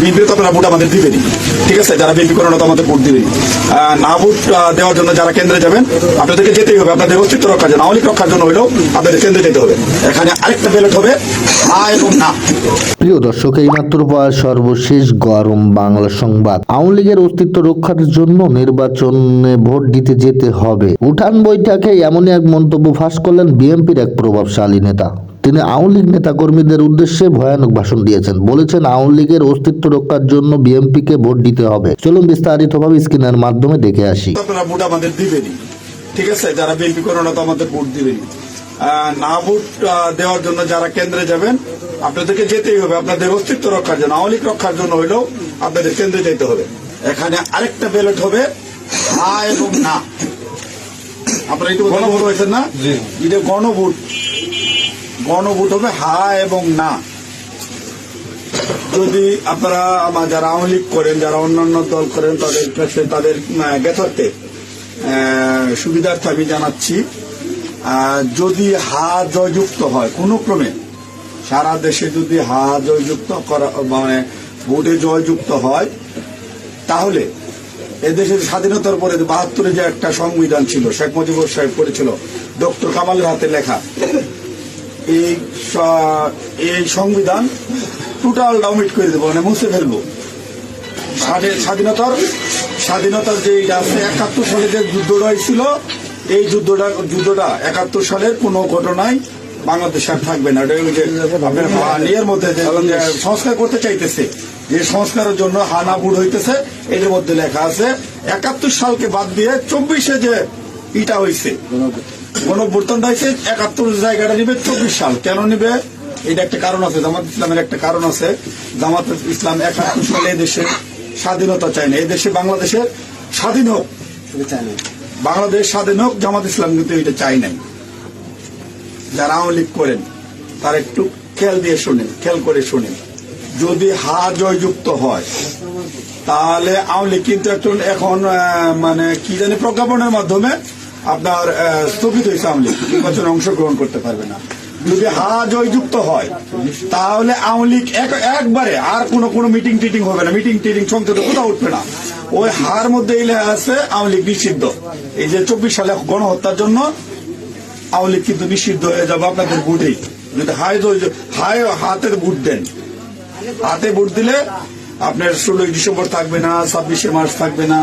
BNP vote আমাদের দিবেনই ঠিক আছে? যারা বিএনপি আমাদের ভোট দিবেনই আহ, না ভোট দেওয়ার জন্য যারা কেন্দ্রে যাবেন আপনাদেরকে যেতেই হবে। আপনাদের অস্তিত্ব রক্ষার জন্য আওয়ামী রক্ষার জন্য হলেও আপনাদের কেন্দ্রে যেতে হবে। এখানে আরেকটা ব্যালট হবে হা এবং না। প্রিয় দর্শক এইমাত্র পাওয়া সর্বশেষ গরম বাংলা সংবাদ। আওয়ামী লীগের অস্তিত্ব রক্ষার জন্য নির্বাচনে ভোট দিতে যেতে হবে। উঠান বৈঠকে এমনই এক মন্তব্য ফাঁস করলেন বিএনপির এক প্রভাবশালী নেতা। তিনি আওয়ামী লীগ নেতাকর্মীদের উদ্দেশ্যে ভয়ানক ভাষণ দিয়েছেন। বলেছেন আওয়ামী লীগের অস্তিত্ব রক্ষার জন্য বিএনপিকে ভোট দিতে হবে। চলুন বিস্তারিতভাবে স্ক্রিনের মাধ্যমে দেখে আসি। আপনারা ভোট আমাদের দিবেনই। ঠিক আছে? যারা বিএনপি করেন তো আমাদের ভোট দিবেনই। আহ, না ভোট দেওয়ার জন্য যারা কেন্দ্রে যাবেন আপনাদেরকে যেতেই হবে। আপনাদের অস্তিত্ব রক্ষার জন্য আওয়ামী লীগ রক্ষার জন্য হলেও আপনাদের কেন্দ্রে যেতে হবে। এখানে আরেকটা ব্যালট হবে হা এবং না। আপনারা একটু গণভোট। হয়েছেন না? এটা গণভোট। গণভোট হবে হা এবং না। যদি আপনারা যারা আওয়ামী লীগ করেন, যারা অন্যান্য দল করেন, তাদের কাছে তাদের জ্ঞাতার্থে সুবিধার্থে আমি জানাচ্ছি যদি হা জয়যুক্ত হয়, কোনো ক্রমে সারা দেশে যদি হা জয়যুক্ত করা মানে ভোটে জয়যুক্ত হয়, তাহলে এদেশের স্বাধীনতার পরে বাহাত্তরে যে একটা সংবিধান ছিল, শেখ মুজিবুর সাহেব করেছিল, ডক্টর কামালের হাতে লেখা এই এই সংবিধান টোটাল ডাউমিট করে দেবো মানে মুছে ফেলব। স্বাধীনতার স্বাধীনতার যে আছে একাত্তর সালে যে যুদ্ধটা হয়েছিল এই যুদ্ধটা যুদ্ধটা একাত্তর সালের কোনো ঘটনায় বাংলাদেশ আর থাকবে না। ইয়ের মধ্যে সংস্কার করতে চাইতেছে যে সংস্কারের জন্য হানা বুট হইতেছে এর মধ্যে লেখা আছে একাত্তর সালকে বাদ দিয়ে চব্বিশে যে ইটা হয়েছে গণভ্যুত্থানটা হয়েছে একাত্তর জায়গাটা নিবে চব্বিশ সাল। কেন নিবে? এটা একটা কারণ আছে। জামাত ইসলামের একটা কারণ আছে। জামাত ইসলাম একাত্তর সালে এদেশে স্বাধীনতা চায় না। এদেশে বাংলাদেশের স্বাধীন হোক। বাংলাদেশ স্বাধীন হোক জামাত ইসলাম কিন্তু এটা চাই নাই। যারা আওয়ামী লীগ করেন তারা একটু খেয়াল দিয়ে শোনেন খেয়াল করে শোনেন। যদি হা জয়যুক্ত হয় তাহলে আওয়ামী লীগ কিন্তু একটু এখন মানে কি জানি প্রজ্ঞাপনের মাধ্যমে আপনার স্থগিত হয়েছে আওয়ামী লীগ। নির্বাচনে অংশগ্রহণ করতে পারবে না। যদি হা জয়যুক্ত হয়, তাহলে আওয়ামী লীগ এক- একবারে আর কোনো কোনো মিটিং টিটিং হবে না। মিটিং টিটিং সংসদে কোথাও উঠবে না। ওই হার মধ্যে এলে আছে আওয়ামী লীগ নিষিদ্ধ। এই যে চব্বিশ সালে গণহত্যার জন্য আওয়ামী লীগ কিন্তু নিষিদ্ধ হয়ে যাবে আপনাদের ভোটেই যদি হায় জয়- হাই হাতে ভোট দেন। হাতে ভোট দিলে আপনার ষোলোই ডিসেম্বর থাকবে না ছাব্বিশে মার্চ থাকবে না।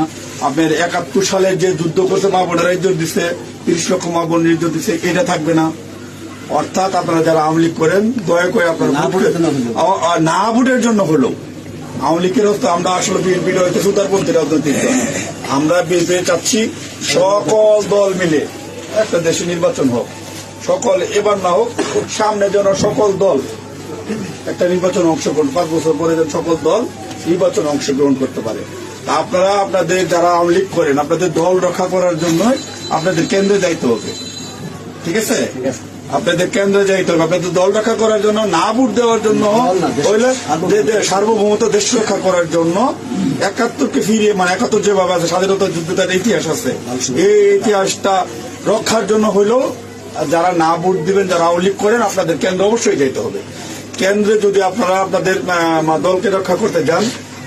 আপনার একাত্তর সালে যে যুদ্ধ করছে মা বোনেরা ইজ্জত দিচ্ছে তিরিশ লক্ষ মা বোন ইজ্জত দিচ্ছে এটা থাকবে না। অর্থাৎ আপনারা যারা আওয়ামী লীগ করেন দয়া করে আপনারা না ভোটের জন্য হলো আওয়ামী লীগের তো আমরা আসলে বিএনপির হয়তো সুতারপন্থী রাজনৈতিক আমরা বিএনপি চাচ্ছি সকল দল মিলে একটা দেশে নির্বাচন হোক। সকল এবার না হোক সামনে যেন সকল দল একটা নির্বাচন অংশগ্রহণ পাঁচ বছর পরে যেন সকল দল নির্বাচন অংশগ্রহণ করতে পারে। আপনারা আপনাদের যারা আওয়ামী লীগ করেন আপনাদের দল রক্ষা করার জন্য আপনাদের কেন্দ্রে যাইতে হবে। ঠিক আছে? আপনাদের কেন্দ্রে যাইতে হবে। আপনাদের দল রক্ষা করার জন্য না ভোট দেওয়ার জন্য সার্বভৌমত্ব দেশ রক্ষা করার জন্য একাত্তরকে ফিরিয়ে মানে একাত্তর যেভাবে আছে স্বাধীনতা যুদ্ধটার ইতিহাস আছে। এই ইতিহাসটা রক্ষার জন্য হইলেও যারা না ভোট দিবেন যারা আওয়ামী লীগ করেন আপনাদের কেন্দ্রে অবশ্যই যাইতে হবে। কেন্দ্রে যদি আপনারা আপনাদের দলকে রক্ষা করতে যান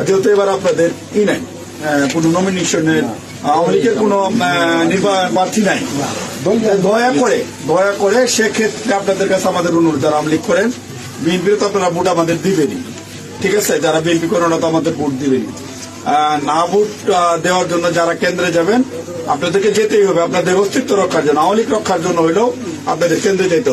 যেহেতু এবার আপনাদের ই নাই কোনো নমিনেশনের আওয়ামী লীগের কোনো আহ, প্রার্থী নাই। দয়া করে দয়া করে সেক্ষেত্রে আপনাদের কাছে আমাদের অনুরোধ যারা আওয়ামী লীগ করেন বিএনপির তো আপনারা ভোট আমাদের দিবেনই। ঠিক আছে? যারা বিএনপি করেন তো আমাদের ভোট দিবেনই। আহ, না ভোট দেওয়ার জন্য যারা কেন্দ্রে যাবেন আপনাদেরকে যেতেই হবে। আপনাদের অস্তিত্ব রক্ষার জন্য আওয়ামী লীগ রক্ষার জন্য হইলেও আপনাদের কেন্দ্রে যেতে হবে।